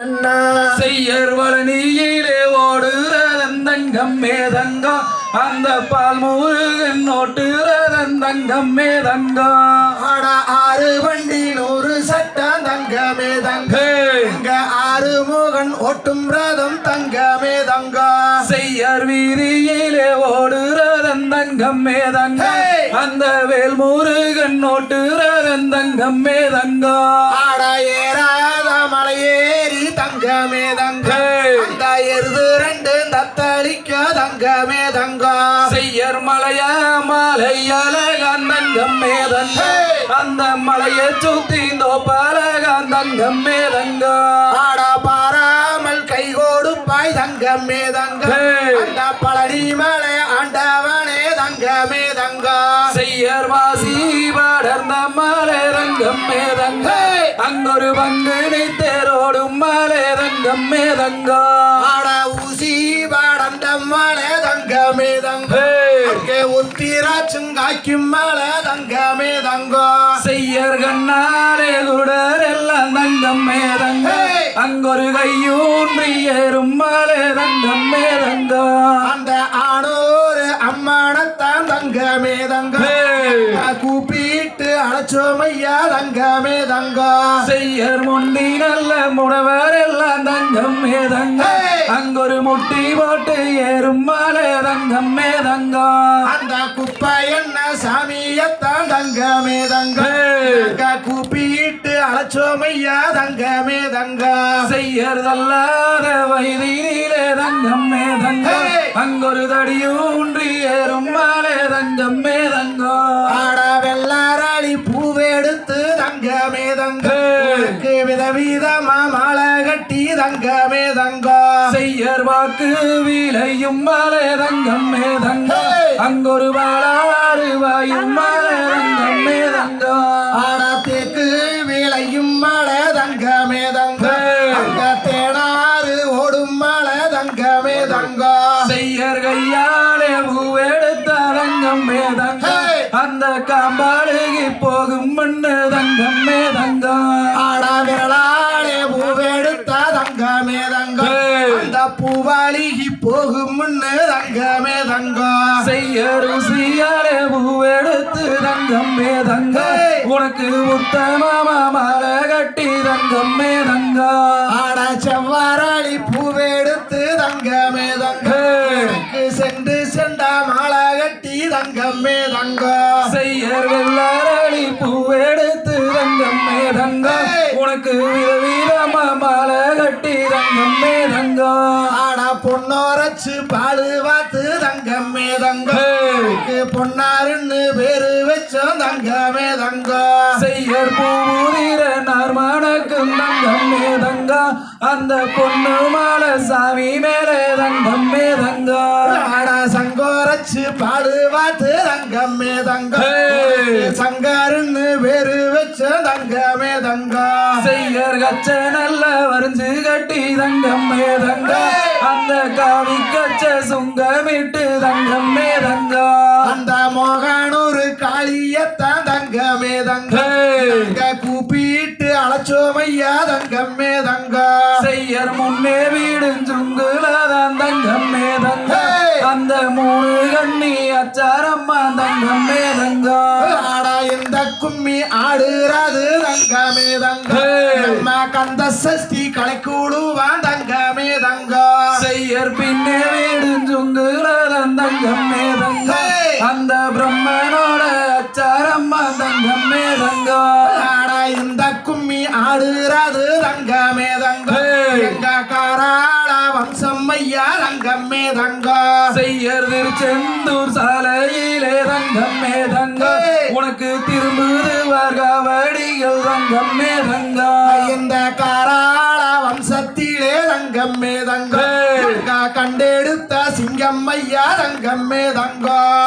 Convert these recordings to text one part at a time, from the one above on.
அண்ணா. செய்யர் வளனியிலே ஓடுறதந்தங்கம் மேதங்கா. அந்த பால் முருகன் ஓட்டுறதந்தங்கம் மேதங்கா. ஆட ஆறு வண்டி நூறு சட்டம் தங்கமே தங்க ஹே! இங்க ஆறு முகன் ஓட்டும் ரதம் தங்கமே தங்க செய்யர் வீதியிலே ஓடுறதந்தங்கம் மேதங்கா! அந்த வேல் முருகன் ஓட்டுறதந்தங்கம் மேதங்கா. ஆட ஏறாத மலையேறி தங்கமே தங்க! அந்த எருது ரெண்டு தத்தளிக்க தங்கமே தங்க செய்யர் மலைய மலையழகந்தங்கம் மேதங்க. ஹே! அந்த மலையை சுத்தி பலகந்தங்கம் மேதங்கா. ஆட பாராமல் கை கொடுப்பாய் தங்கமே தங்க! அந்த பழனி மலை ஆண்டவனே தங்கமே தங்க செய்யர் வாசி படர்ந்த மலை ரங்கம் மேதங்க. அங்கொரு பங்குனி தேரோடும் மலை ரங்கம் மேதங்கா ஆட ஊசி பாடந்த மலை தங்கமே தங்க. உத்திராச்சும் காய்க்கும் மலை தங்கமே தங்க. செய்யர் கண்ணாலே குடர் எல்லாம் தங்கம் மேதங்க! அங்கொரு கையூன்றி ஏறும் மலை ரங்கம் மேதங்கா அந்த ஆணோரு அம்மானத்தான் தங்கமே தங்க. ஐயா தங்கமே தங்க. செய்யர் முண்டி நல்ல முடவர் எல்லாம் தங்கம் மேதங்க ஹே! அங்கொரு முட்டி போட்டு ஏறும் மலை தங்கம் மேதங்கா அந்த குப்பை என்ன சாமியத்தான் தங்கமே தங்க. ஹே! தங்க கூப்பிட்டு அழைச்சோம் ஐயா தங்கமே தங்க. செய்யர் தள்ளாத வயதினிலே தங்கம் மேதங்க ஹே! அங்கொரு தடியூன்றி ஏறும் மலை தங்கம் மேதங்கா ஆட மாலை கட்டி தங்கமே தங்க. செய்யர் வாக்கு விளையும் மலை தங்கம் மேதங்க ஹே! அங்கொரு வாழாறு வாயும் மலை தங்கம் மேதங்கா ஆட தங்கம் மேதங்க ஹே! உனக்கு உத்தமமா மாலை கட்டி தங்கம் மேதங்கா ஆட செவ்வாராளி பூவெடுத்து தங்கமே தங்க! எனக்கு சென்று செண்டா மாலை கட்டி தங்கமே தங்க செய்யர் வெள்ளாரளி பூவெடுத்து தங்கம் மேதங்க! உனக்கு விதவிதமா மாலை கட்டி தங்கம் மேதங்கா ஆட பொன்னோரச்சு பாடு வாத்து தங்கமே தங்க ஹே! எனக்கு பொன்னாருன்னு பேரு வச்சோம் தங்கமே தங்க. செய்யர் பூமுதிர நார்மணக்கும் தங்கம் மேதங்கா அந்த பொண்ணு மாலை சாமி மேலே தங்கம் மேதங்கா ஆட சங்கோரச்சு பாடு வாத்து தங்கமே தங்க! சங்காருன்னு பேரு வச்சோம் தங்கமே தங்க. செய்யர் கச்ச நல்ல வரிஞ்சு கட்டி தங்கம் மேதங்க ஹே! அந்த காவி கச்ச சுங்கமிட்டு தங்கம் மேதங்கா செய்யர் முன்னே வீடும் சுங்குலதான் தங்கம் மேதங்க. ஹே! அந்த மூணு கண்ணி அச்சாரம்மா தங்கம் மேதங்கா. ஆட இந்த கும்மி ஆடுறது? தங்கமே தங்க! நம்ம கந்த சஷ்டி கலைக்கூடுவான் தங்கமே தங்க செய்யர் பின்னே வீடும் சுங்குலதான் தங்கம் மேதங்க. ஹே! அந்த பிரம்மனோட அச்சாரம்மா தங்கம் மேதங்கா. ஆட இந்த கும்மி ஆடுறது? தங்கமே தங்க தங்க செய்யர் திருச்செந்தூர் சாலையிலே தங்கம் மேதங்க ஹே! உனக்கு திரும்புது வார்காவடிகள் தங்கம் மேதங்கா இந்த காராள வம்சத்திலே தங்கமே தங்க. கண்டெடுத்த சிங்கம் ஐயா தங்கமே தங்க.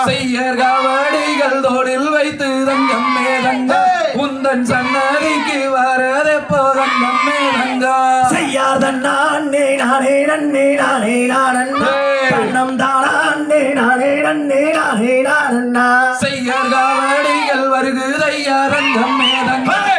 செய்யர் காவடிகள் தோளில் வைத்து தங்கம் மேதங்க ஹே! உந்தன் சன்னதிக்கு வரதெப்போ தங்கம் மேதங்கா செய்யாத நானே நானே நன்னே நானே ஹே! கண்ணம் தானே நானே நன்னே நானே நானண்ணா செய்யர் காவடிகள் வருகுதையா தங்கம் மேதங்க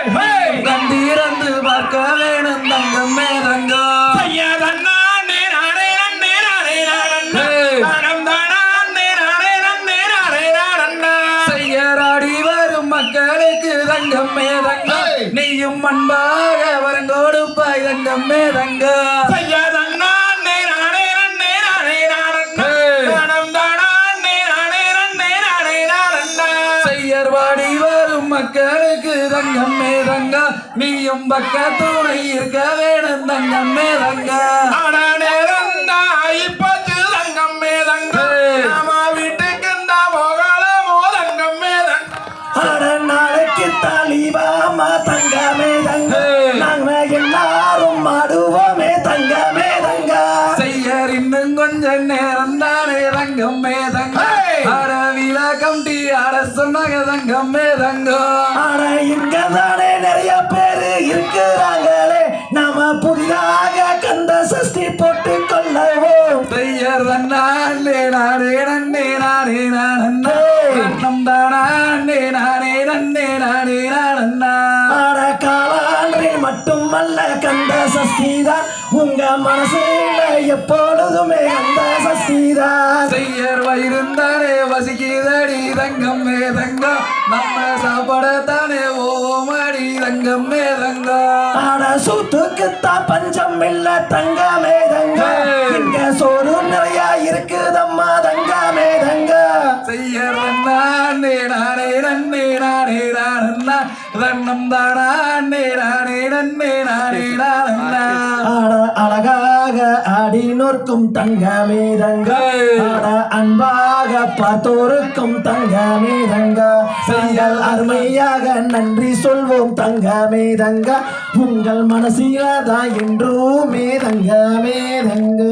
வரும் மக்களுக்கு தங்கமே தங்கா நீயும் பக்க துணை இருக்க வேணும் தங்கமே தங்கா. தங்கம் ஆட இங்க தானே நிறைய பேரு இருக்கிறாங்களே. நாம புதிதாக கந்த சஷ்டி போட்டு கொள்ளவோம் செய்யர் நானே நானே நன்னே நானே நானண்ணா நன்னம் தானே நானே நன்னே நானே நானண்ணா ஆட காலாண்டில் மட்டுமல்ல கந்த சஷ்டி தான் உங்க மனசுல எப்பொழுதுமே கந்த சஷ்டி தான் செய்யர் வயிருந்தானே வசிக்குதடி தங்கம்மே தங்கம். நம்ம சாப்பாடத்தானே ஓமடி தங்கம்மே தங்கம். ஆட சூத்துக்குத்தான் பஞ்சம் இல்ல தங்கமே தங்க ஏய். இங்க சோறு நிறைய இருக்குதம்மா தங்கமே தங்க செய்யர் நானே அழகாக ஆடி நோர்க்கும் தங்கமே தங்க. அன்பாக பார்த்தோருக்கும் தங்கமே தங்க. செய்யல் அருமையாக நன்றி சொல்வோம் தங்கமே தங்க. உங்கள் மனசில தான் என்றுமே தங்கமே தங்க.